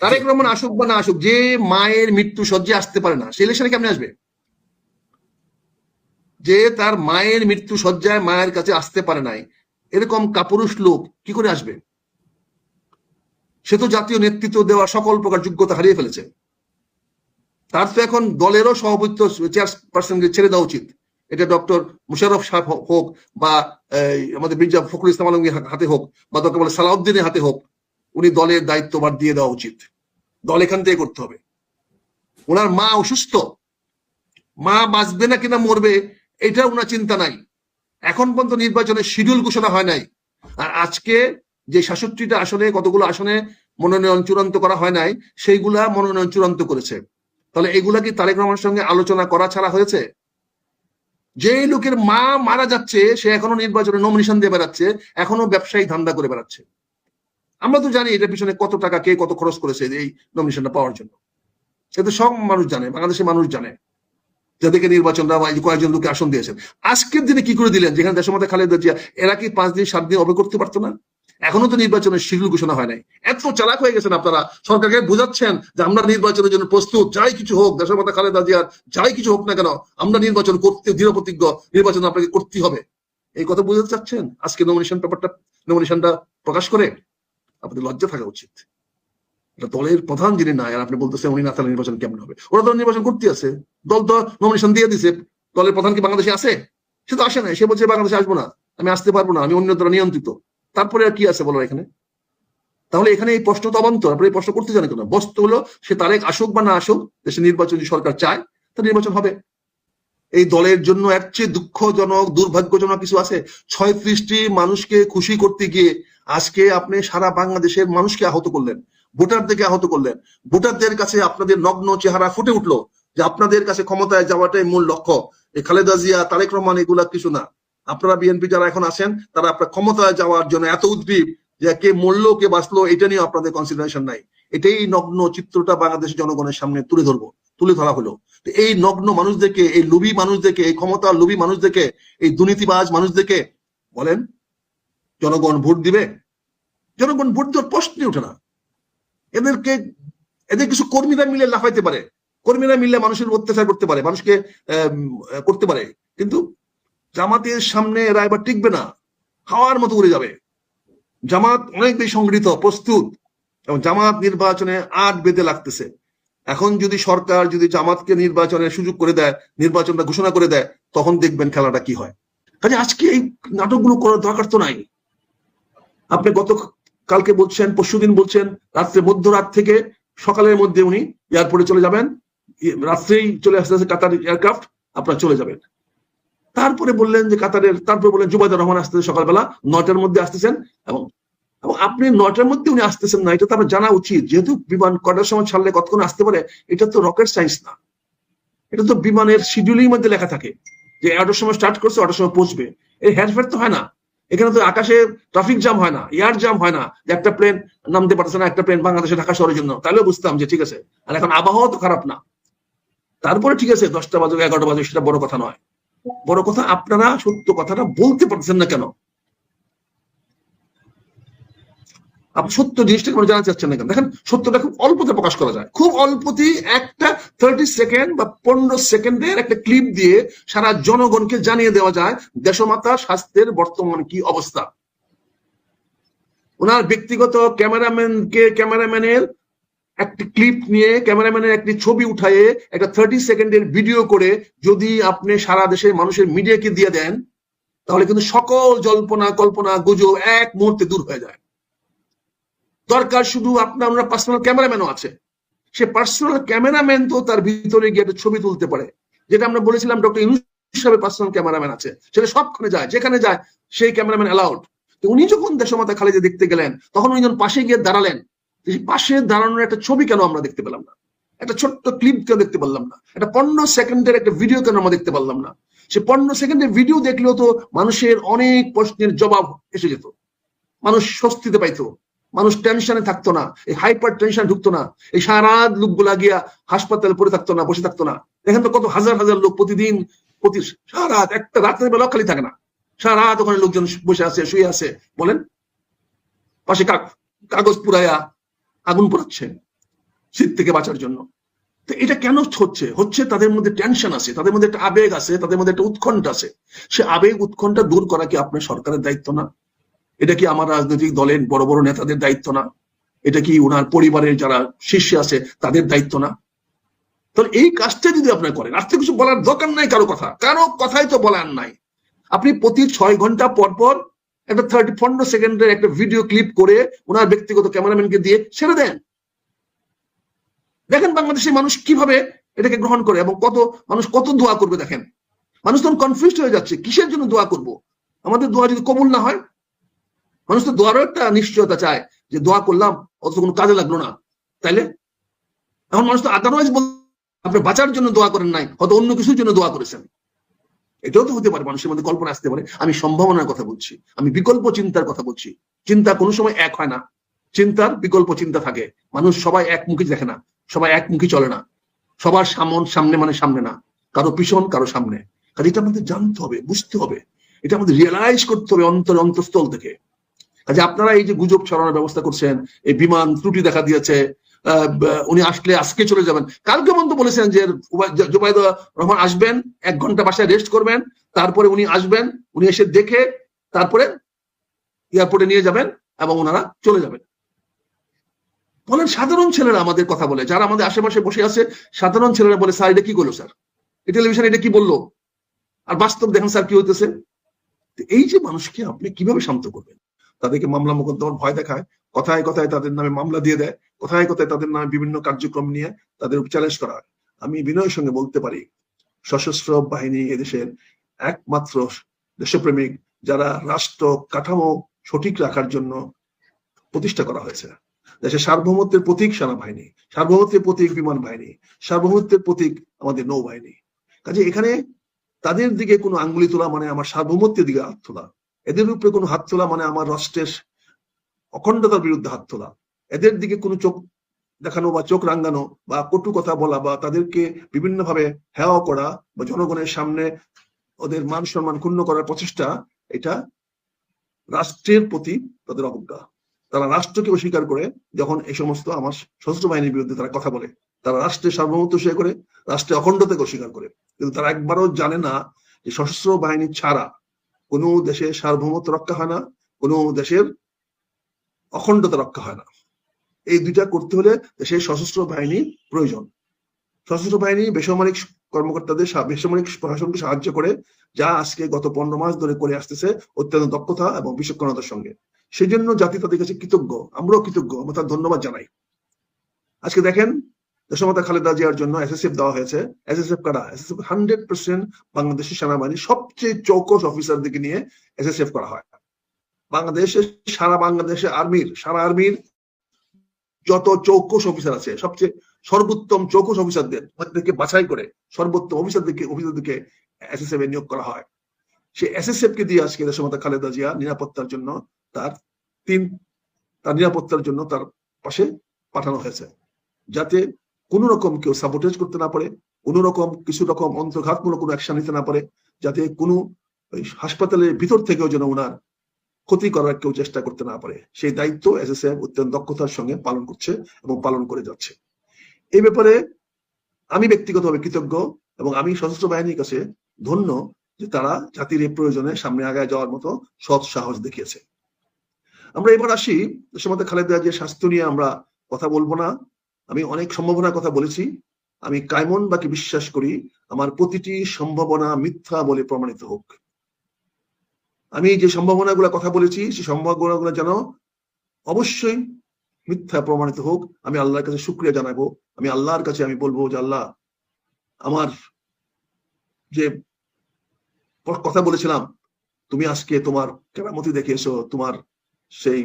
তারেক রহমান আসুক বা না আসুক, যে মায়ের মৃত্যু সজ্জে আসতে পারে না, সে ইলেকশনে কেমনে আসবে? যে তার মায়ের মৃত্যু সজ্জায় মায়ের কাছে আসতে পারে নাই, এরকম কাপুরুষ লোক কি করে আসবে? সে তো জাতীয় নেতৃত্ব দেওয়া সকল প্রকার যোগ্যতা হারিয়ে ফেলেছে। তার তো এখন দলেরও সভাপতিত্ব চেয়ারপারসনকে ছেড়ে দেওয়া উচিত। এটা ডক্টর মুশারফ সাহেব হোক বা আমাদের মির্জা ফখরুল ইসলাম আলমগীর হাতে হোক বা দরকার বলে সালাউদ্দিনের হাতে হোক উনি দলের দায়িত্বভার দিয়ে দেওয়া উচিত। দল এখান থেকে করতে হবে। ওনার মা অসুস্থ। মা বাঁচবে না কিনা মরবে, এটা ওনার চিন্তা নাই। এখন পর্যন্ত নির্বাচনের শিডিউল ঘোষণা হয় নাই। আর আজকে যে সাতষট্টিটা আসনে, কতগুলো আসনে মনোনয়ন চূড়ান্ত করা হয় নাই, সেইগুলা মনোনয়ন চূড়ান্ত করেছে। তাহলে এগুলা কি তারেক রহমানের সঙ্গে আলোচনা করা ছাড়া হয়েছে? যে লোকের মা মারা যাচ্ছে, সে এখনও নির্বাচনে নমিনেশন দিয়ে বেড়াচ্ছে, এখনও ব্যবসায়ী ধান্দা করে বেড়াচ্ছে। আমরা তো জানি এটার পিছনে কত টাকা কে কত খরচ করেছে এই নমিনেশনটা পাওয়ার জন্য। সেটা সব মানুষ জানে, বাংলাদেশের মানুষ জানে। যাদেরকে এই কয়েকজন লোকে আসন দিয়েছেন। আজকের দিনে কি করে দিলেন? যেখানে দেশের মধ্যে খালেদা জিয়া, এরা কি পাঁচ দিন, সাত দিন অপেক্ষা করতে পারতো না? এখনও তো নির্বাচনের শিডিউল ঘোষণা হয় নাই। এত চালাক হয়ে গেছেন আপনারা। সরকারকে বোঝাচ্ছেন যে আমরা নির্বাচনের জন্য প্রস্তুত, যাই কিছু হোক দেশের মধ্যে খালেদা জিয়ার, যাই কিছু হোক না কেন, আমরা নির্বাচন করতে, দৃঢ় প্রতিজ্ঞ, নির্বাচন আপনাকে করতে হবে। এই কথা বোঝাতে চাচ্ছেন? আজকে নমিনেশন পেপারটা নমিনেশনটা প্রকাশ করে আপনাদের লজ্জা থাকা উচিত। দলের প্রধান যিনি নাই, আর আপনি বলতেছেন উনি না, তাহলে নির্বাচন কেমন হবে? ওরা তো নির্বাচন করতে আছে। দল তো নমিনেশন দিয়ে দিছে। দলের প্রধান কি বাংলাদেশে আছে? সে তো আসে না সে বলছে, বাংলাদেশে আসব না। আমি আসতে পারব না। আমি অন্য দ্বারা নিয়ন্ত্রিত। তারপরে আর কি আছে বলো এখানে? তাহলে এখানে এই প্রশ্ন তো অবান্তর। আপনি এই প্রশ্ন করতে জানেন কেন? বস্তু হলো, সে তারেক আসুক বা না আসুক, দেশে নির্বাচন যদি সরকার চায়, তা নির্বাচন হবে। এই দলের জন্য এক চেয়ে দুঃখজনক, দুর্ভাগ্যজনক কিছু আছে। ছয়ত্রিশটি মানুষকে খুশি করতে গিয়ে আজকে আপনি সারা বাংলাদেশের মানুষকে আহত করলেন, ভোটারদেরকে আহত করলেন। ভোটারদের কাছে আপনাদের নগ্ন চেহারা ফুটে উঠল যে আপনাদের কাছে ক্ষমতায় যাওয়াটাই মূল লক্ষ্য। এই খালেদা জিয়া, তারেক রহমান এগুলা কিছু না। আপনারা বিএনপি যারা এখন আছেন, তারা আপনার ক্ষমতায় যাওয়ার জন্য এত উদ্গ্রীব যে কে মরলো, কে বাঁচলো, এটা নিয়ে আপনাদের কনসিডারেশন নাই। এটাই নগ্ন চিত্রটা বাংলাদেশের জনগণের সামনে তুলে ধরবো, তুলে ধরা হলো। এই নগ্ন মানুষদেরকে, এই লুবি মানুষদেরকে, এই ক্ষমতার লুবি মানুষদেরকে, এই দুর্নীতিবাজ মানুষদেরকে বলেন জনগণ ভোট দিবে? জনগণ ভোট দেওয়ার প্রশ্নই ওঠে না। এদেরকে, এদের কিছু কর্মীরা মিলে লাফাইতে পারে। কর্মীরা মিলে মানুষের অত্যাচার করতে পারে, মানুষকে করতে পারে। কিন্তু জামাতের সামনে এরা এবার টিকবে না। হাওয়ার মতো উড়ে যাবে। জামাত অনেক বেশি সংগঠিত প্রস্তুত। এবং জামাত নির্বাচনে আট বেঁধে লাগতেছে। এখন যদি সরকার যদি জামাতকে নির্বাচনের সুযোগ করে দেয়, নির্বাচনটা ঘোষণা করে দেয়, তখন দেখবেন খেলাটা কি হয়। কাজে আজকে এই নাটকগুলো করার দরকার তো নাই। আপনি গত কালকে বলছেন পরশুদিন বলছেন, রাত্রে মধ্যরাত থেকে সকালের মধ্যে উনি এয়ারপোর্টে চলে যাবেন। রাত্রেই চলে আসতে আসতে কাতার এয়ারক্রাফট আপনারা চলে যাবেন। তারপরে বললেন যে কাতারের, তারপরে বললেন জুবাইদুর রহমান আসতেছে সকালবেলা, নয়টার মধ্যে আসতেছেন এবং এবং আপনি নয়টার মধ্যে উনি আসতেছেন না, এটা তো আপনার জানা উচিত। যেহেতু বিমান কটার সময় ছাড়লে কতক্ষণ আসতে পারে, এটা তো রকেট সায়েন্স না। এটা তো বিমানের শিডিউলিং মধ্যে লেখা থাকে যে এগারোটার সময় স্টার্ট করছে, ওটার সময় পৌঁছবে। এই হেরফের তো হয় না। এখানে তো আকাশে ট্রাফিক জ্যাম হয় না এয়ার জ্যাম হয় না যে একটা প্লেন নামতে পারতেছে না, একটা প্লেন বাংলাদেশে ঢাকা শহরের জন্য। তাহলেও বুঝতাম যে ঠিক আছে, আর এখন আবহাওয়া তো খারাপ না। তারপরে ঠিক আছে, দশটা বাজুক, এগারোটা বাজুক, সেটা বড় কথা নয়। বড় কথা আপনারা সত্য কথাটা বলতে পারছেন না কেন? আপনি সত্য জিনিসটা কোনো জানতে চাচ্ছেন না কেন দেখেন, সত্যটা খুব অল্পতে প্রকাশ করা যায়। খুব অল্পতেই একটা থার্টি সেকেন্ড বা পনেরো সেকেন্ডের একটা ক্লিপ দিয়ে সারা জনগণকে জানিয়ে দেওয়া যায় দেশমাতার স্বাস্থ্যের বর্তমান কি অবস্থা। ওনার ব্যক্তিগত ক্যামেরাম্যানকে ক্যামেরাম্যানের একটি ক্লিপ নিয়ে, ক্যামেরাম্যানের একটি ছবি উঠায়ে একটা থার্টি সেকেন্ডের ভিডিও করে যদি আপনি সারা দেশের মানুষের মিডিয়াকে দিয়ে দেন, তাহলে কিন্তু সকল জল্পনা, কল্পনা, গুজব এক মুহূর্তে দূর হয়ে যায়। দরকার শুধু আপনার ওনার পার্সোনাল ক্যামেরাম্যানও আছে। সে পার্সোনাল ক্যামেরাম্যান তো তার ভিতরে গিয়ে একটা ছবি তুলতে পারে। যেটা আমরা বলেছিলাম ডক্টর ইউনুস হিসাবে পার্সোনাল ক্যামেরাম্যান আছে। সেটা সবখানে যায়, যেখানে যায়, সেই ক্যামেরাম্যান অ্যালাউড তো উনি যখন দেশমাতা খালেদা দেখতে গেলেন, তখন উনি যখন পাশে গিয়ে দাঁড়ালেন পাশে দাঁড়ানোর একটা ছবি কেন আমরা দেখতে পেলাম না? একটা ছোট্ট ক্লিপ কেন দেখতে পারলাম না? একটা পনেরো সেকেন্ডের একটা ভিডিও কেন আমরা দেখতে পারলাম না? সে পনেরো সেকেন্ডের ভিডিও দেখলেও তো মানুষের অনেক প্রশ্নের জবাব এসে যেত। মানুষ স্বস্তিতে পাইতো। মানুষ টেনশনে থাকতো না, এই হাইপার টেনশন ঢুকতো না, এই সারা লোকগুলা গিয়া হাসপাতালে পড়ে থাকতো না, বসে থাকতো না। দেখেন তো কত হাজার হাজার লোক প্রতিদিন, প্রতি সারা একটা রাতের বেলা খালি থাকে না। সারা রাত ওখানে লোকজন বসে আছে, শুয়ে আছে, বলেন। পাশে কাগজ পুরাইয়া আগুন পোড়াচ্ছে, শীত থেকে বাঁচার জন্য। তো এটা কেন হচ্ছে? হচ্ছে তাদের মধ্যে টেনশন আছে, তাদের মধ্যে একটা আবেগ আছে, তাদের মধ্যে একটা উৎকণ্ঠা আছে। সে আবেগ উৎকণ্ঠা দূর করা কি আপনার সরকারের দায়িত্ব না? এটা কি আমার রাজনৈতিক দলের বড় বড় নেতাদের দায়িত্ব না? এটা কি ওনার পরিবারের যারা শীর্ষে আছে, তাদের দায়িত্ব না? তাহলে এই কাজটা যদি আপনার করেন, আর কিছু বলার দরকার নাই কারও কথা। কারও কথাই তো বলার নাই। আপনি প্রতি ছয় ঘণ্টা পর পর একটা থার্টি পনেরো সেকেন্ডের একটা ভিডিও ক্লিপ করে ওনার ব্যক্তিগত ক্যামেরাম্যানকে দিয়ে ছেড়ে দেন। দেখেন বাংলাদেশের মানুষ কীভাবে এটাকে গ্রহণ করে এবং কত মানুষ কত দোয়া করবে দেখেন। মানুষ তখন কনফিউজ হয়ে যাচ্ছে, কিসের জন্য দোয়া করব? আমাদের দোয়া যদি কবুল না হয় মানুষ তো দোয়ারও একটা নিশ্চয়তা চায় যে দোয়া করলাম অত কোনো কাজে লাগল না। তাইলে? এখন মানুষ তো আদারওয়াইজ আপনি বাঁচার জন্য দোয়া করেন নাই, হয়তো অন্য কিছুর জন্য দোয়া করেছেন। এটাও তো হতে পারে, মানুষের মধ্যে কল্পনা আসতে পারে। আমি সম্ভাবনার কথা বলছি, আমি বিকল্প চিন্তার কথা বলছি। চিন্তা কোনো সময় এক হয় না। চিন্তার বিকল্প চিন্তা থাকে। মানুষ সবাই একমুখী দেখে না, সবাই একমুখী চলে না। সবার সামন সামনে মানে সামনে না, কারও পিছন, কারও সামনে। কাজে এটা আমাদের জানতে হবে, বুঝতে হবে। এটা আমাদের রিয়েলাইজ করতে হবে অন্তর, অন্তঃস্থল থেকে। কাজে আপনারা এই যে গুজব ছড়ানোর ব্যবস্থা করছেন, এই বিমান ত্রুটি দেখা দিয়েছে উনি আসলে আজকে চলে যাবেন। কালকে মন্ত বলেছেন যে জুবাইদ রহমান আসবেন, এক ঘণ্টা বাসায় রেস্ট করবেন, তারপরে উনি আসবেন, উনি এসে দেখে তারপরে এয়ারপোর্টে নিয়ে যাবেন এবং ওনারা চলে যাবেন। বলেন, সাধারণ ছেলেরা আমাদের কথা বলে, যারা আমাদের আশেপাশে বসে আছে, সাধারণ ছেলেরা বলে, স্যার, এটা কি করল, স্যার? এই টেলিভিশন এটা কি বলল? আর বাস্তব দেখেন, স্যার, কি হইতেছে? এই যে মানুষকে আপনি কীভাবে শান্ত করবেন? তাদেরকে মামলা মোকদ্দমার ভয় দেখায়, কথায় কথায় তাদের নামে মামলা দিয়ে দেয়, কথায় কথায় তাদের নামে বিভিন্ন কার্যক্রম নিয়ে তাদের চ্যালেঞ্জ করা হয়। আমি বিনয়ের সঙ্গে বলতে পারি, সশস্ত্র বাহিনী এদেশের একমাত্র দেশপ্রেমিক যারা রাষ্ট্র কাঠামো সঠিক রাখার জন্য প্রতিষ্ঠা করা হয়েছে। দেশের সার্বভৌমত্বের প্রতীক সেনাবাহিনী, সার্বভৌমত্বের প্রতীক বিমান বাহিনী, সার্বভৌমত্বের প্রতীক আমাদের নৌবাহিনী। কাজে এখানে তাদের দিকে কোনো আঙ্গুলি তোলা মানে আমার সার্বভৌমত্বের দিকে হাত তোলা। এদের উপরে কোনো হাত তোলা মানে আমার রাষ্ট্রের অখণ্ডতার বিরুদ্ধে হাত তোলা। এদের দিকে কোনো চোখ দেখানো বা চোখ রাঙ্গানো বা কটু কথা বলা বা তাদেরকে বিভিন্নভাবে হেওয়া করা বা জনগণের সামনে ওদের মান সম্মান ক্ষুণ্ণ করার প্রচেষ্টা, এটা রাষ্ট্রের প্রতি তাদের অবজ্ঞা। তারা রাষ্ট্রকে অস্বীকার করে যখন এই সমস্ত আমার সশস্ত্র বাহিনীর বিরুদ্ধে তারা কথা বলে। তারা রাষ্ট্রের সার্বভৌমত্ব সে করে, রাষ্ট্রের অখণ্ডতাকে অস্বীকার করে। কিন্তু তারা একবারও জানে না যে সশস্ত্র বাহিনী ছাড়া কোনো দেশের সার্বভৌমত্ব রক্ষা হয় না, কোনো দেশের অখণ্ডতা রক্ষা হয় না। এই দুইটা করতে হলে দেশের সশস্ত্র বাহিনী প্রয়োজন। সশস্ত্র বাহিনী বেসামরিক কর্মকর্তাদের বেসামরিক প্রশাসনকে সাহায্য করে যা আজকে গত পনেরো মাস ধরে করে আসতেছে অত্যন্ত দক্ষতা এবং বিচক্ষণতার সঙ্গে। সেই জন্য জাতি তাদের কাছে কৃতজ্ঞ, আমরাও কৃতজ্ঞ, আমরা তার ধন্যবাদ জানাই। আজকে দেখেন দেশমাতা খালেদা জিয়ার জন্য এসএসএফ দেওয়া হয়েছে। এসএসএফ কারা? এসএসএফ হান্ড্রেড পার্সেন্ট বাংলাদেশের সেনাবাহিনী, সবচেয়ে চৌকস অফিসারদেরকে নিয়ে এসএসএফ করা হয়। বাংলাদেশের সারা বাংলাদেশে আর্মির সারা আর্মির যত চৌকস অফিসার আছে, সবচেয়ে সর্বোত্তম চৌকস অফিসারদের মধ্যে বাছাই করে সর্বোত্তম অফিসারদেরকে অফিসারদেরকে এসএসএফ এ নিয়োগ করা হয়। সে এসএসএফ কে দিয়ে আজকে দেশমাতা খালেদা জিয়া নিরাপত্তার জন্য তার তিন, তার নিরাপত্তার জন্য তার পাশে পাঠানো হয়েছে। যাতে কোন রকম কেউ সাবোটেজ করতে না পারে, কোন রকম কিছু রকম অন্তর্ঘাতমূলক কোনো অ্যাকশন নিতে না পারে, যাতে কোনো হাসপাতালের ভিতর থেকেও যেন ওনার ক্ষতি করার কেউ চেষ্টা করতে না পারে। সেই দায়িত্ব এসএসএফ অত্যন্ত দক্ষতার সঙ্গে পালন করছে এবং পালন করে যাচ্ছে। এই ব্যাপারে আমি ব্যক্তিগতভাবে কৃতজ্ঞ এবং আমি সশস্ত্র বাহিনীর কাছে ধন্য যে তারা জাতির এই প্রয়োজনে সামনে আগায় যাওয়ার মতো সৎ সাহস দেখিয়েছে। আমরা এবার আসি দেশের খালেদা যে স্বাস্থ্য নিয়ে আমরা কথা বলব না। আমি অনেক সম্ভাবনার কথা বলেছি। আমি কায়মন বাকি বিশ্বাস করি আমার প্রতিটি সম্ভাবনা মিথ্যা বলে প্রমাণিত হোক। আমি যে সম্ভাবনাগুলো কথা বলেছি, সেই সম্ভাবনাগুলো যেন অবশ্যই মিথ্যা প্রমাণিত হোক, আমি আল্লাহর কাছে শুক্রিয়া জানাব। আমি আল্লাহর কাছে আমি বলব যে, আল্লাহ, আমার যে কথা বলেছিলাম, তুমি আজকে তোমার কেরামতি দেখিয়েছো তোমার সেই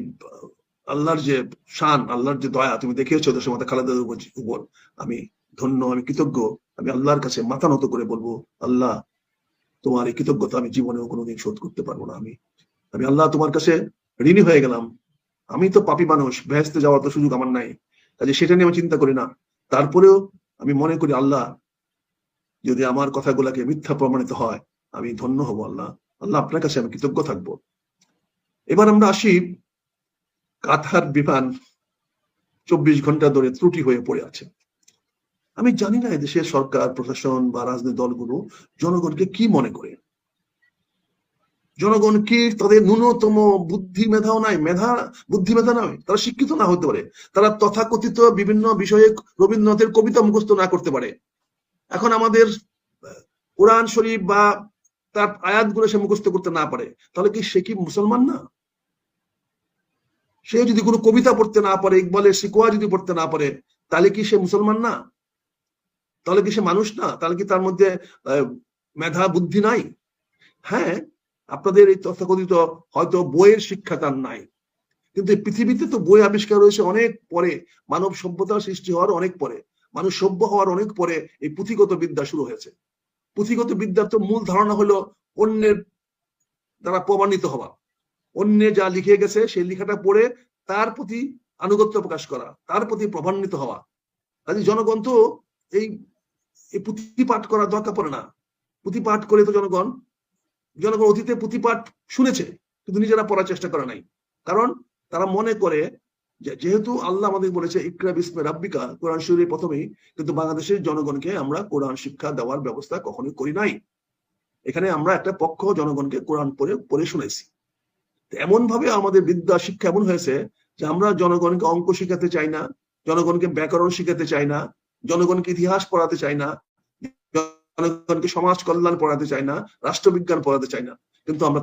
আল্লাহর যে শান, আল্লাহর যে দয়া, তুমি দেখিয়েছো দেশের মাথা খালেদার উপর আমি ধন্য, আমি কৃতজ্ঞ। আমি আল্লাহর কাছে মাথা নত করে বলব, আল্লাহ, তোমার এই কৃতজ্ঞতা আমি জীবনেও কোনোদিন শোধ করতে পারব না। আমি আমি আল্লাহ তোমার কাছে ঋণী হয়ে গেলাম। আমি তো পাপি মানুষ ভেস্তে যাওয়ার তো সুযোগ আমার নাই। কাজে সেটা নিয়ে আমি চিন্তা করি না। তারপরেও আমি মনে করি, আল্লাহ, যদি আমার কথাগুলাকে মিথ্যা প্রমাণিত হয়, আমি ধন্য হব আল্লাহ। আল্লাহ আপনার কাছে আমি কৃতজ্ঞ থাকব। এবার আমরা আসি কাতার বিমান চব্বিশ ঘণ্টা ধরে ত্রুটি হয়ে পড়ে আছে। আমি জানি না দেশের সরকার, প্রশাসন বা রাজনৈতিক দলগুলো জনগণকে কি মনে করে। জনগণ কি তাদের ন্যূনতম বুদ্ধি মেধাও নাই? মেধা, বুদ্ধি মেধা নয়, তারা শিক্ষিত না হতে পারে। তারা তথাকথিত বিভিন্ন বিষয়ে রবীন্দ্রনাথের কবিতা মুখস্থ না করতে পারে। এখন আমাদের কোরআন শরীফ বা তার আয়াতগুলো সে মুখস্থ করতে না পারে। তাহলে কি সে কি মুসলমান না? সে যদি কোনো কবিতা পড়তে না পারে, ইকবালের শিকোয়া যদি পড়তে না পারে, তাহলে কি সে মুসলমান না? তাহলে কি সে মানুষ না? তাহলে কি তার মধ্যে মেধা বুদ্ধি নাই? হ্যাঁ আপনাদের এই তথাকথিত হয়তো বইয়ের শিক্ষা তার নাই। কিন্তু পৃথিবীতে তো বই আবিষ্কার হয়েছে অনেক পরে, মানব সভ্যতার সৃষ্টি হওয়ার অনেক পরে, মানুষ সভ্য হওয়ার অনেক পরে এই পুঁথিগত বিদ্যা শুরু হয়েছে। পুঁথিগত বিদ্যার তো মূল ধারণা হলো অন্যের দ্বারা প্রমাণিত হওয়া। অন্যে যা লিখে গেছে, সেই লেখাটা পড়ে তার প্রতি আনুগত্য প্রকাশ করা, তার প্রতি প্রভান্বিত হওয়া। কাজে জনগণ তো এই পুঁথি পাঠ করার দরকার পড়ে না। পুঁথি পাঠ করে তো জনগণ জনগণ অতীতে পুঁথি পাঠ শুনেছে, কিন্তু নিজেরা পড়ার চেষ্টা করে নাই। কারণ তারা মনে করে যেহেতু আল্লাহ আমাদের বলেছে, ইকরা বিসমে রাব্বিকা কোরআন শরীফের প্রথমেই, কিন্তু বাংলাদেশের জনগণকে আমরা কোরআন শিক্ষা দেওয়ার ব্যবস্থা কখনোই করি নাই। এখানে আমরা একটা পক্ষ জনগণকে কোরআন পড়ে পড়ে শুনেছি। এমন ভাবে আমাদের বিদ্যা শিক্ষা এমন হয়েছে যে আমরা জনগণকে অঙ্ক শিখাতে চাই না, জনগণকে ব্যাকরণ শিখাতে চাই না, জনগণকে ইতিহাস পড়াতে চাই না, জনগণকে সমাজ কল্যাণ পড়াতে চাই না, রাষ্ট্রবিজ্ঞান পড়াতে চাই না। কিন্তু আমরা